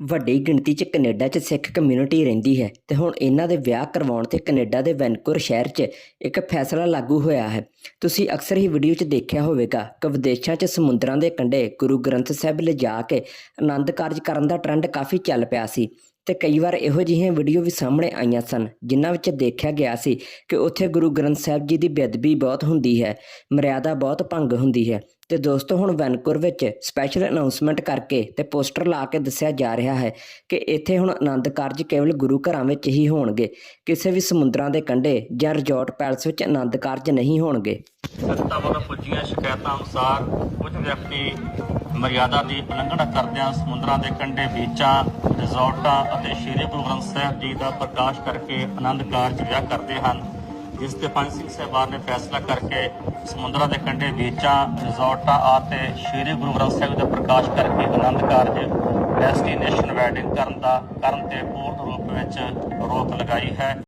ਵੱਡੀ ਗਿਣਤੀ 'ਚ ਕੈਨੇਡਾ 'ਚ ਸਿੱਖ ਕਮਿਊਨਿਟੀ ਰਹਿੰਦੀ ਹੈ ਤੇ ਹੁਣ ਇਹਨਾਂ ਦੇ ਵਿਆਹ ਕਰਵਾਉਣ ਤੇ ਕੈਨੇਡਾ ਦੇ ਵੈਨਕੂਵਰ ਸ਼ਹਿਰ 'ਚ ਇੱਕ ਫੈਸਲਾ ਲਾਗੂ ਹੋਇਆ ਹੈ। ਤੁਸੀਂ ਅਕਸਰ ਹੀ ਵੀਡੀਓ 'ਚ ਦੇਖਿਆ ਹੋਵੇਗਾ ਕਿ ਵਿਦੇਸ਼ਾਂ 'ਚ ਸਮੁੰਦਰਾਂ ਦੇ ਕੰਢੇ ਗੁਰੂ ਗ੍ਰੰਥ ਸਾਹਿਬ ਲਿਜਾ ਕੇ ਆਨੰਦ ਕਾਰਜ ਕਰਨ ਦਾ ਟ੍ਰੈਂਡ ਕਾਫੀ ਚੱਲ ਪਿਆ ਸੀ। ਤੇ ਕਈ ਵਾਰ ਇਹੋ ਜਿਹੀਆਂ ਵੀਡੀਓ ਵੀ ਸਾਹਮਣੇ ਆਈਆਂ ਸਨ, ਜਿਨ੍ਹਾਂ ਵਿੱਚ ਦੇਖਿਆ ਗਿਆ ਸੀ ਕਿ ਉੱਥੇ ਗੁਰੂ ਗ੍ਰੰਥ ਸਾਹਿਬ ਜੀ ਦੀ ਬੇਅਦਬੀ ਬਹੁਤ ਹੁੰਦੀ ਹੈ, ਮਰਿਆਦਾ ਬਹੁਤ ਭੰਗ ਹੁੰਦੀ ਹੈ ਤੇ ਦੋਸਤੋ ਹੁਣ ਵੈਨਕੂਵਰ ਵਿੱਚ ਸਪੈਸ਼ਲ ਅਨਾਉਂਸਮੈਂਟ ਕਰਕੇ ਤੇ ਪੋਸਟਰ ਲਾ ਕੇ ਦੱਸਿਆ ਜਾ ਰਿਹਾ ਹੈ ਕਿ ਇੱਥੇ ਹੁਣ ਆਨੰਦ ਕਾਰਜ ਕੇਵਲ ਗੁਰੂ ਘਰਾਂ ਵਿੱਚ ਹੀ ਹੋਣਗੇ, ਕਿਸੇ ਵੀ ਸਮੁੰਦਰਾਂ ਦੇ ਕੰਢੇ ਜਾਂ ਰਿਜ਼ੋਰਟ ਪੈਲਸ ਵਿੱਚ ਆਨੰਦ ਕਾਰਜ ਨਹੀਂ ਹੋਣਗੇ। ਸੰਗਤਾਂ ਵੱਲੋਂ ਪੁੱਜੀਆਂ ਸ਼ਿਕਾਇਤਾਂ ਅਨੁਸਾਰ ਕੁਝ ਵਿਅਕਤੀ ਮਰਿਆਦਾ ਦੀ ਉਲੰਘਣਾ ਕਰਦਿਆਂ ਸਮੁੰਦਰਾਂ ਦੇ ਕੰਢੇ ਬੀਚਾਂ, ਰਿਜ਼ੋਰਟਾਂ ਅਤੇ ਸ਼੍ਰੀ ਗੁਰੂ ਗ੍ਰੰਥ ਸਾਹਿਬ ਜੀ ਦਾ ਪ੍ਰਕਾਸ਼ ਕਰਕੇ ਆਨੰਦ ਕਾਰਜ ਵਿਆਹ ਕਰਦੇ ਹਨ। ਜਿਸ ਤੇ ਪੰਜ ਸਿੰਘ ਸਾਹਿਬਾਨ ਨੇ ਫੈਸਲਾ ਕਰਕੇ ਸਮੁੰਦਰਾਂ ਦੇ ਕੰਢੇ ਬੀਚਾਂ, ਰਿਜ਼ੋਰਟਾਂ ਅਤੇ ਸ਼੍ਰੀ ਗੁਰੂ ਗ੍ਰੰਥ ਸਾਹਿਬ ਦਾ ਪ੍ਰਕਾਸ਼ ਕਰਕੇ ਆਨੰਦ ਕਾਰਜ ਡੈਸਟੀਨੇਸ਼ਨ ਵੈਡਿੰਗ ਕਰਨ ਦਾ, ਕਰਨ ਤੇ ਪੂਰਨ ਰੂਪ ਵਿੱਚ ਰੋਕ ਲਗਾਈ ਹੈ।